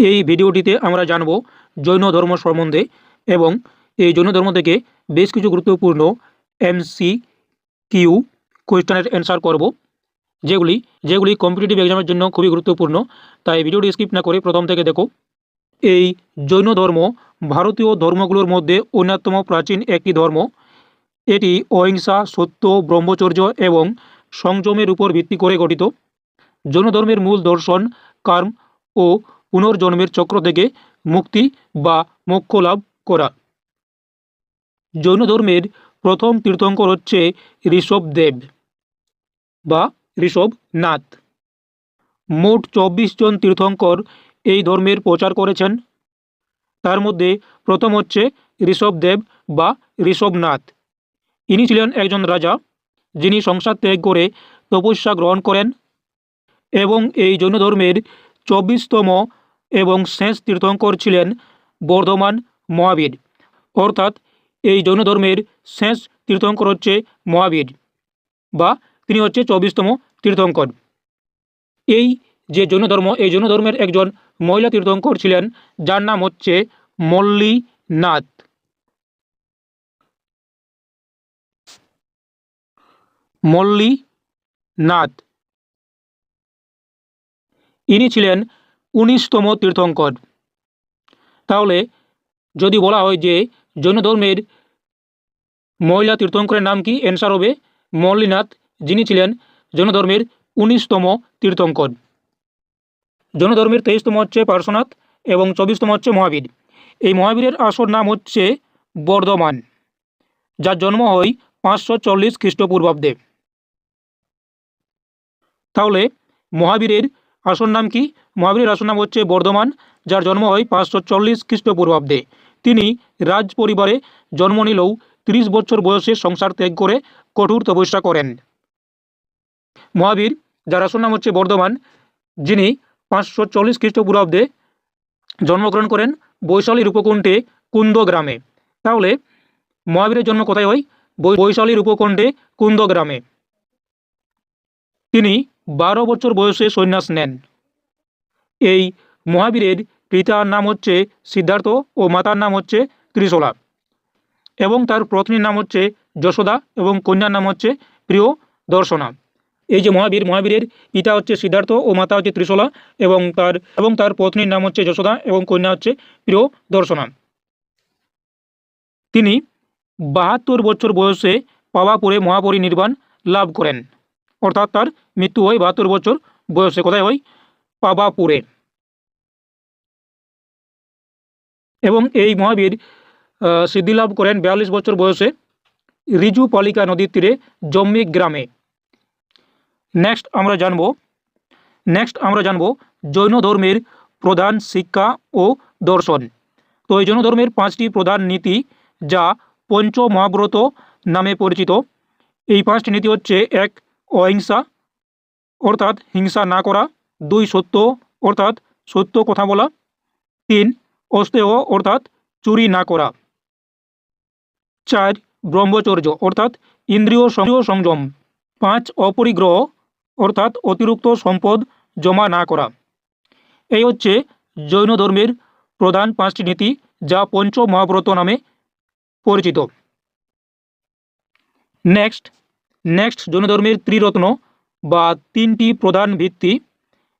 এই ভিডিওটিতে আমরা জানব জৈন ধর্ম সম্বন্ধে এবং এই জৈন ধর্ম থেকে বেশ কিছু গুরুত্বপূর্ণ এমসি কিউ কোয়েশ্চেনের অ্যান্সার করব, যেগুলি যেগুলি কম্পিটিটিভ এক্সামের জন্য খুবই গুরুত্বপূর্ণ। তাই ভিডিওটি স্কিপ না করে প্রথম থেকে দেখো। এই জৈন ধর্ম ভারতীয় ধর্মগুলোর মধ্যে অন্যতম প্রাচীন একটি ধর্ম। এটি অহিংসা, সত্য, ব্রহ্মচর্য এবং সংযমের উপর ভিত্তি করে গঠিত। জৈন ধর্মের মূল দর্শন কর্ম ও পুনর্জন্মের চক্র থেকে মুক্তি বা মোক্ষ লাভ করা। জৈন ধর্মের প্রথম তীর্থঙ্কর হচ্ছে ঋষভদেব বা ঋষভনাথ মোট চব্বিশ জন তীর্থঙ্কর এই ধর্মের প্রচার করেছেন। তার মধ্যে প্রথম হচ্ছে ঋষভদেব বা ঋষভনাথ ইনি ছিলেন একজন রাজা, যিনি সংসার ত্যাগ করে তপস্যা গ্রহণ করেন এবং এই জৈন ধর্মের চব্বিশতম এবং শেষ তীর্থঙ্কর ছিলেন বর্ধমান মহাবীর। অর্থাৎ এই জৈন ধর্মের শেষ তীর্থঙ্কর হচ্ছে মহাবীর বা তিনি হচ্ছে চব্বিশতম তীর্থঙ্কর। এই যে জৈন ধর্ম এই জৈন ধর্মের একজন মহিলা তীর্থঙ্কর ছিলেন, যার নাম হচ্ছে মল্লীনাথ। মল্লীনাথ। ইনি ছিলেন উনিশতম তীর্থঙ্কর। তাহলে যদি বলা হয় যে জৈন ধর্মের মহিলা তীর্থঙ্করের নাম কি? অ্যান্সার হবে মল্লীনাথ। যিনি ছিলেন জৈন ধর্মের উনিশতম তীর্থঙ্কর। জৈন ধর্মের তেইশতম হচ্ছে পার্শ্বনাথ এবং চব্বিশতম হচ্ছে মহাবীর। এই মহাবীরের আসর নাম হচ্ছে বর্ধমান, যার জন্ম হয় পাঁচশো চল্লিশ খ্রিস্টপূর্বাব্দে। তাহলে মহাবীরের আসল নাম কি? মহাবীরের আসল নাম হচ্ছে বর্ধমান, যার জন্ম হয় পাঁচশো চল্লিশ খ্রিস্টপূর্বাব্দে। তিনি রাজ পরিবারে জন্ম নিলেও তিরিশ বছর বয়সে সংসার ত্যাগ করে কঠোর তপস্যা করেন। মহাবীর, যার আসল নাম হচ্ছে বর্ধমান, যিনি পাঁচশো চল্লিশ খ্রিস্টপূর্বাব্দে জন্মগ্রহণ করেন বৈশালীর উপকণ্ঠে কুন্দ গ্রামে। তাহলে, মহাবীরের জন্ম কোথায় হয়? বৈশালীর উপকণ্ঠে কুন্দ গ্রামে। তিনি বারো বছর বয়সে সন্ন্যাস নেন। এই মহাবীরের পিতার নাম হচ্ছে সিদ্ধার্থ ও মাতার নাম হচ্ছে ত্রিশলা এবং তার পত্নীর নাম হচ্ছে যশোদা এবং কন্যার নাম হচ্ছে প্রিয় দর্শনা এই যে মহাবীর, মহাবীরের পিতা হচ্ছে সিদ্ধার্থ ও মাতা হচ্ছে ত্রিশলা এবং তার এবং তার পত্নীর নাম হচ্ছে যশোদা এবং কন্যা হচ্ছে প্রিয় দর্শনা তিনি বাহাত্তর বছর বয়সে পাওয়া পাওয়াপুরে মহাপরিনির্বাণ লাভ করেন। অর্থাৎ তার মৃত্যু হয় বাহাত্তর বছর বয়সে। কোথায় হয়? পাবাপুরে। এবং এই মহাবীর সিদ্ধিলাভ করেন বিয়াল্লিশ বছর বয়সে রিজু পালিকা নদীর তীরে জম্মি গ্রামে। নেক্সট আমরা জানব নেক্সট আমরা জানব জৈন ধর্মের প্রধান শিক্ষা ও দর্শন। তো এই জৈন ধর্মের পাঁচটি প্রধান নীতি যা পঞ্চ মহাব্রত নামে পরিচিত। এই পাঁচটি নীতি হচ্ছে এক অহিংসা, অর্থাৎ হিংসা না করা, দুই সত্য, অর্থাৎ সত্য কথা বলা। তিন অস্তেহ অর্থাৎ চুরি না করা। চার, ব্রহ্মচর্য, অর্থাৎ ইন্দ্রিয় সংযম। পাঁচ, অপরিগ্রহ, অর্থাৎ অতিরিক্ত সম্পদ জমা না করা। এই হচ্ছে জৈন ধর্মের প্রধান পাঁচটি নীতি, যা পঞ্চ মহাব্রত নামে পরিচিত। নেক্সট নেক্সট জৈন ধর্মের ত্রিরত্ন বা তিনটি প্রধান ভিত্তি।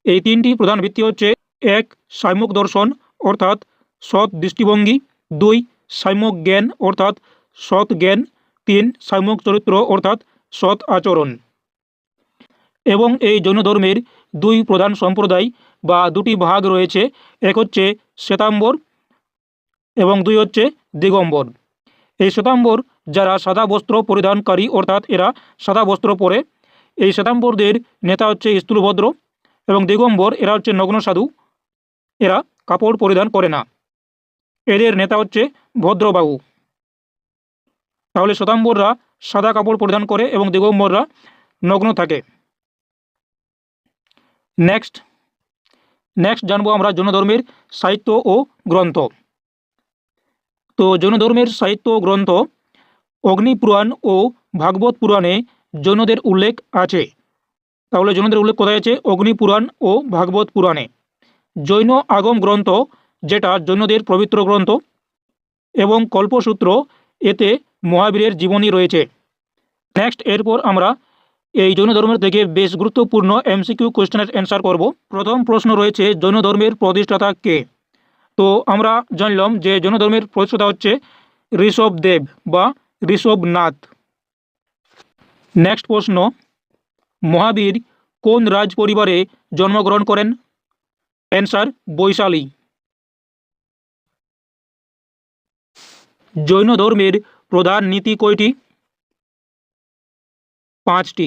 এই তিনটি প্রধান ভিত্তি হচ্ছে, এক, সাম্যক দর্শন, অর্থাৎ সৎ দৃষ্টিভঙ্গি। দুই, সাম্যক জ্ঞান, অর্থাৎ সৎ জ্ঞান। তিন, সাম্যক চরিত্র, অর্থাৎ সৎ আচরণ। এবং এই জৈন ধর্মের দুই প্রধান সম্প্রদায় বা দুটি ভাগ রয়েছে। এক হচ্ছে শ্বেতাম্বর এবং দুই হচ্ছে দিগম্বর। এই শ্বেতাম্বর যারা সাদা বস্ত্র পরিধানকারী অর্থাৎ এরা সাদা বস্ত্র পরে, এই শ্বেতাম্বরদের নেতা হচ্ছে স্থূলভদ্র এবং দিগম্বর, এরা হচ্ছে নগ্ন সাধু, এরা কাপড় পরিধান করে না। এদের নেতা হচ্ছে ভদ্রবাবু। তাহলে শ্বেতাম্বররা সাদা কাপড় পরিধান করে এবং দিগম্বররা নগ্ন থাকে। নেক্সট নেক্সট জানব আমরা জৈন ধর্মের সাহিত্য ও গ্রন্থ। তো জৈন ধর্মের সাহিত্য গ্রন্থ অগ্নিপুরাণ ও ভাগবত পুরাণে জৈনদের উল্লেখ আছে। তাহলে জৈনদের উল্লেখ কোথায় আছে? অগ্নিপুরাণ ও ভাগবত পুরাণে। জৈন আগম গ্রন্থ, যেটা জৈনদের পবিত্র গ্রন্থ, এবং কল্পসূত্র, এতে মহাবীরের জীবনী রয়েছে। নেক্সট এরপর আমরা এই জৈন ধর্মের থেকে বেশ গুরুত্বপূর্ণ এমসিকিউ কোয়েশ্চেনের অ্যান্সার করব। প্রথম প্রশ্ন রয়েছে জৈন ধর্মের প্রতিষ্ঠাতা কে? তো আমরা জানলাম যে জৈন ধর্মের প্রতিষ্ঠাতা হচ্ছে ঋষভ দেব বা ঋষভনাথ নেক্সট প্রশ্ন, মহাবীর কোন রাজ পরিবারে জন্মগ্রহণ করেন? অ্যান্সার বৈশালী। জৈন ধর্মের প্রধান নীতি কয়টি? পাঁচটি।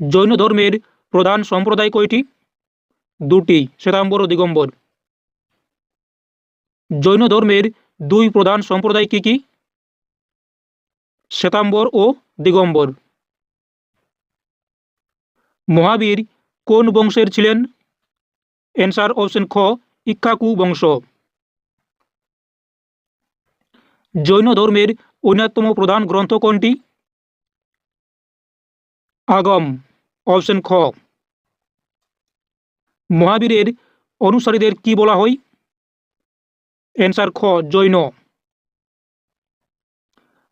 জৈন ধর্মের প্রধান সম্প্রদায় কয়টি? দুটি, শ্বেতাম্বর ও দিগম্বর। জৈন ধর্মের দুই প্রধান সম্প্রদায় কি কি? শ্বেতাম্বর ও দিগম্বর। মহাবীর কোন বংশের ছিলেন? অ্যান্সার অপশন খ, ইক্কাকু বংশ। জৈন ধর্মের অন্যতম প্রধান গ্রন্থ কোনটি? আগম অপশন খ। মহাবীরের অনুসারীদের কি বলা হয়? অ্যান্সার খ, জৈন।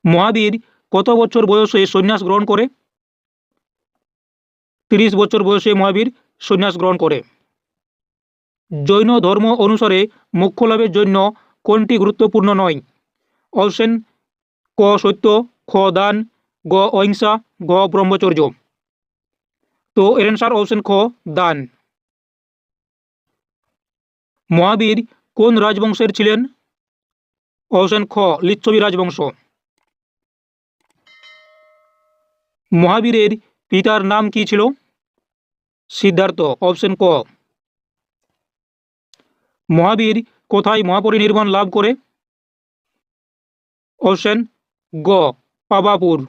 মহাবীর কত বছর বয়সে সন্ন্যাস গ্রহণ করে? তিরিশ বছর বয়সে মহাবীর সন্ন্যাস গ্রহণ করে। জৈন ধর্ম অনুসারে মুখ্য লাভের জন্য কোনটি গুরুত্বপূর্ণ নয়? অপশন ক, সত্য, খ, দান, গ, অহিংসা, গ, ব্রহ্মচর্য। তো এর অ্যান্সার অপশন খ, দান। মহাবীর কোন রাজবংশের ছিলেন? অপশন খ, লিচ্ছবি রাজবংশ। মহাবীরের পিতার নাম কি ছিল? সিদ্ধার্থ অপশন ক। মহাবীর কোথায় মহাপরিনির্বাণ লাভ করে? অপশন গ, পাবাপুর।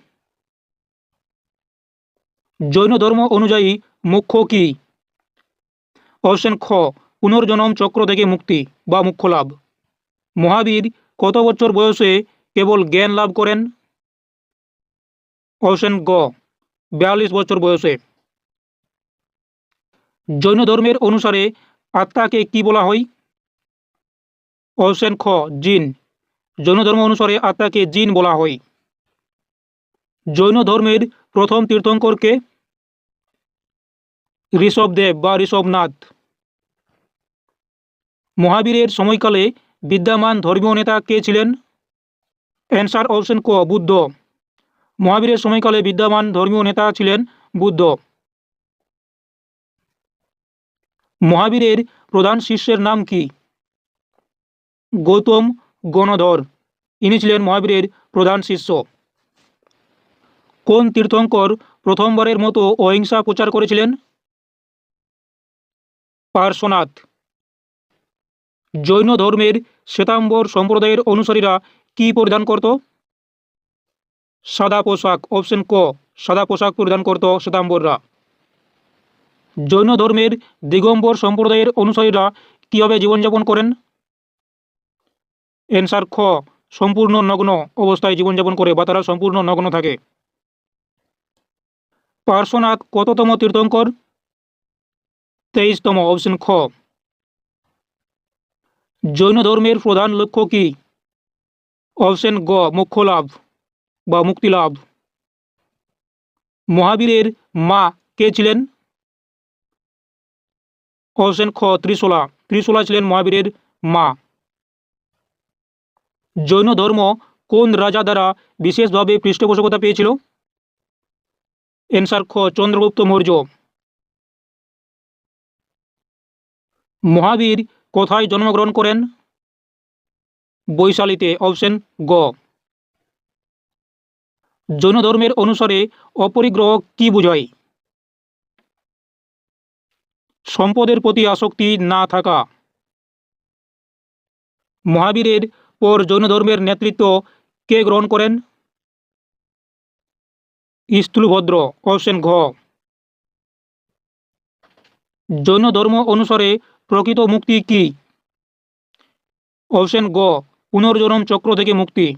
জৈন ধর্ম অনুযায়ী মুখ্য কি? অপশন খ পুনর্জন্ম চক্র থেকে মুক্তি বা মুখ্য লাভ। মহাবীর কত বছর বয়সে কেবল জ্ঞান লাভ করেন? অপশন গ, বিয়াল্লিশ বছর বয়সে। জৈন ধর্মের অনুসারে আত্মাকে কি বলা হয়? অপশন খ, জিন। জৈন ধর্ম অনুসারে আত্মাকে জিন বলা হয়। জৈন ধর্মের প্রথম তীর্থঙ্করকে ঋষভদেব বা ঋষভনাথ। মহাবীরের সময়কালে বিদ্যমান ধর্মীয় নেতা কে ছিলেন? অ্যান্সার অপশন ক, বুদ্ধ। মহাবীরের সময়কালে বিদ্যমান ধর্মীয় নেতা ছিলেন বুদ্ধ। মহাবীরের প্রধান শিষ্যের নাম কি? গৌতম গণধর। ইনি ছিলেন মহাবীরের প্রধান শিষ্য। কোন তীর্থঙ্কর প্রথমবারের মতো অহিংসা প্রচার করেছিলেন? পার্শ্বনাথ। জৈন ধর্মের শ্বেতাম্বর সম্প্রদায়ের অনুসারীরা কি পরিধান করত? সাদা পোশাক অপশন ক, সাদা পোশাক পরিধান করত শ্বেতাম্বররা। জৈন ধর্মের দিগম্বর সম্প্রদায়ের অনুসারীরা কীভাবে জীবনযাপন করেন? অ্যান্সার খ, সম্পূর্ণ নগ্ন অবস্থায় জীবনযাপন করে, বা তারা সম্পূর্ণ নগ্ন থাকে। পার্শ্বনাথ কততম তীর্থঙ্কর? তেইশতম অপশন খ জৈন ধর্মের প্রধান লক্ষ্য কি? অপশন গ, মোক্ষ লাভ বা মুক্তি লাভ। মহাবীরের মা কে ছিলেন? অপশন খ, ত্রিশোলা। ত্রিশোলা ছিলেন মহাবীরের মা। জৈন ধর্ম কোন রাজা দ্বারা বিশেষভাবে পৃষ্ঠপোষকতা পেয়েছিল? অ্যান্সার খ, চন্দ্রগুপ্ত মৌর্য। মহাবীর কোথায় জন্মগ্রহণ করেন? বৈশালীতে অপশন গ। জৈন ধর্মের অনুসারে অপরিগ্রহ কি বোঝায়? সম্পদের প্রতি আসক্তি না থাকা। মহাবীরের পর জৈন ধর্মের নেতৃত্ব কে গ্রহণ করেন? স্থূলভদ্র অপশন ঘ। জৈন ধর্ম অনুসারে প্রকৃত মুক্তি কি? অপশন গ পুনর্জন্ম চক্র থেকে মুক্তি।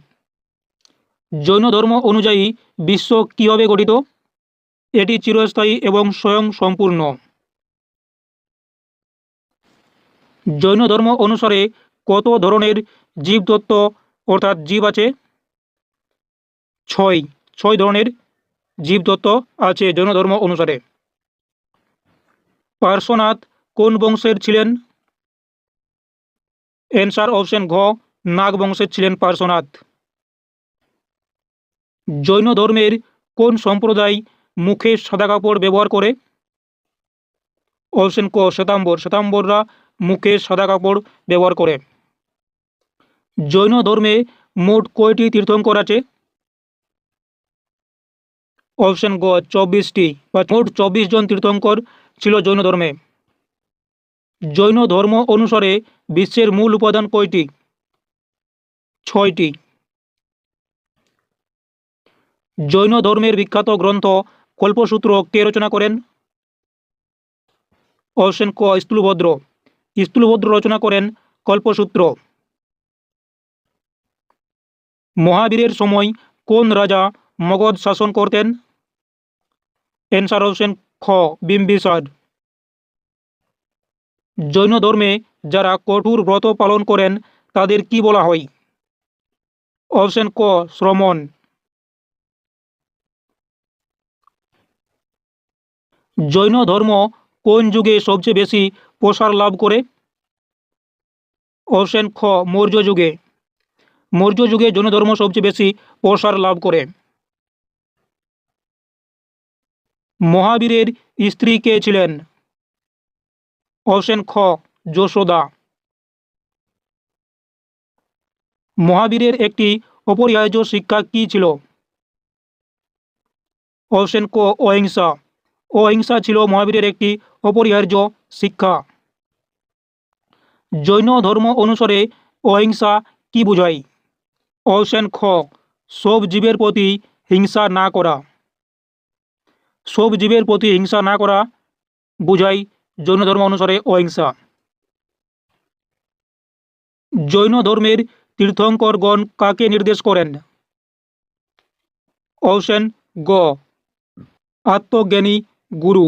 জৈন ধর্ম অনুযায়ী বিশ্ব কীভাবে গঠিত? এটি চিরস্থায়ী এবং স্বয়ং সম্পূর্ণ। জৈন ধর্ম অনুসারে কত ধরনের জীবতত্ত্ব অর্থাৎ জীব আছে? ছয় ছয় ধরনের জীবতত্ত্ব আছে জৈন ধর্ম অনুসারে। পার্শ্বনাথ কোন বংশের ছিলেন? অ্যান্সার অপশন ঘ, নাগ বংশের ছিলেন পার্শ্বনাথ। জৈন ধর্মের কোন সম্প্রদায় মুখে সাদা কাপড় ব্যবহার করে? অপশন ক, শ্বেতাম্বর। শ্বেতাম্বররা মুখে সাদা কাপড় ব্যবহার করে। জৈন ধর্মে মোট কয়টি তীর্থঙ্কর আছে? অপশন গ চব্বিশটি। বা মোট চব্বিশ জন তীর্থঙ্কর ছিল জৈন ধর্মে। জৈন ধর্ম অনুসারে বিশ্বের মূল উপাদান কয়টি? ছয়টি। জৈন ধর্মের বিখ্যাত গ্রন্থ কল্পসূত্র কে রচনা করেন? অপশন ক. স্থূলভদ্র। স্থূলভদ্র রচনা করেন কল্পসূত্র। মহাবীরের সময় কোন রাজা মগধ শাসন করতেন? এনসার হোসেন খ. বিম্বিসার। জৈন ধর্মে যারা কঠোর ব্রত পালন করেন, তাদের কি বলা হয়? অপশন ক, শ্রমণ। জৈন ধর্ম কোন যুগে সবচেয়ে বেশি প্রসার লাভ করে? অপশন খ, মৌর্য যুগে। মৌর্য যুগে জৈন ধর্ম সবচেয়ে বেশি প্রসার লাভ করে। মহাবীরের স্ত্রী কে ছিলেন? অপশন খ, যশোদা। মহাবীরের একটি অপরিহার্য শিক্ষা কি ছিল? অপশন ক, অহিংসা। অহিংসা ছিল মহাবীরের একটি অপরিহার্য শিক্ষা। জৈন ধর্ম অনুসারে অহিংসা কি বোঝায়? অপশন খ, সব জীবের প্রতি হিংসা না করা। সব জীবের প্রতি হিংসা না করা বোঝায় জৈন ধর্ম অনুসারে অহিংসা। জৈন ধর্মের তীর্থঙ্করগণ কাকে নির্দেশ করেন? অপশন গ, আত্মজ্ঞানী গুরু।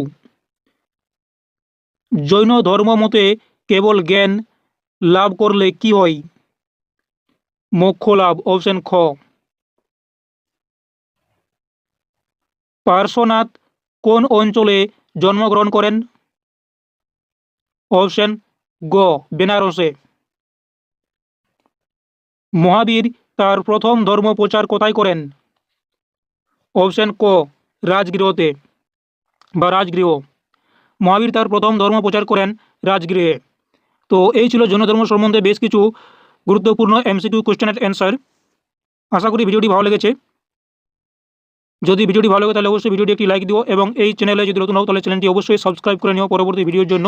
জৈন ধর্ম মতে কেবল জ্ঞান লাভ করলে কি হয়? মোক্ষ লাভ অপশন খ। পার্শ্বনাথ কোন অঞ্চলে জন্মগ্রহণ করেন? অপশন গ বেনারসে মহাবীর তার প্রথম ধর্ম প্রচার কোথায় করেন? অপশন ক রাজগৃহতে বা রাজগৃহ। মহাবীর তার প্রথম ধর্ম প্রচার করেন রাজগৃহে। তো এই ছিল জৈন ধর্ম সম্বন্ধে বেশ কিছু গুরুত্বপূর্ণ এমসিকিউ কোশ্চেনের অ্যান্সার আশা করি ভিডিওটি ভালো লেগেছে। যদি ভিডিওটি ভালো লাগে তাহলে অবশ্যই ভিডিওটি একটি লাইক দিও এবং এই চ্যানেলে যদি নতুন হও তাহলে চ্যানেলটি অবশ্যই সাবস্ক্রাইব করে নিও পরবর্তী ভিডিওর জন্য।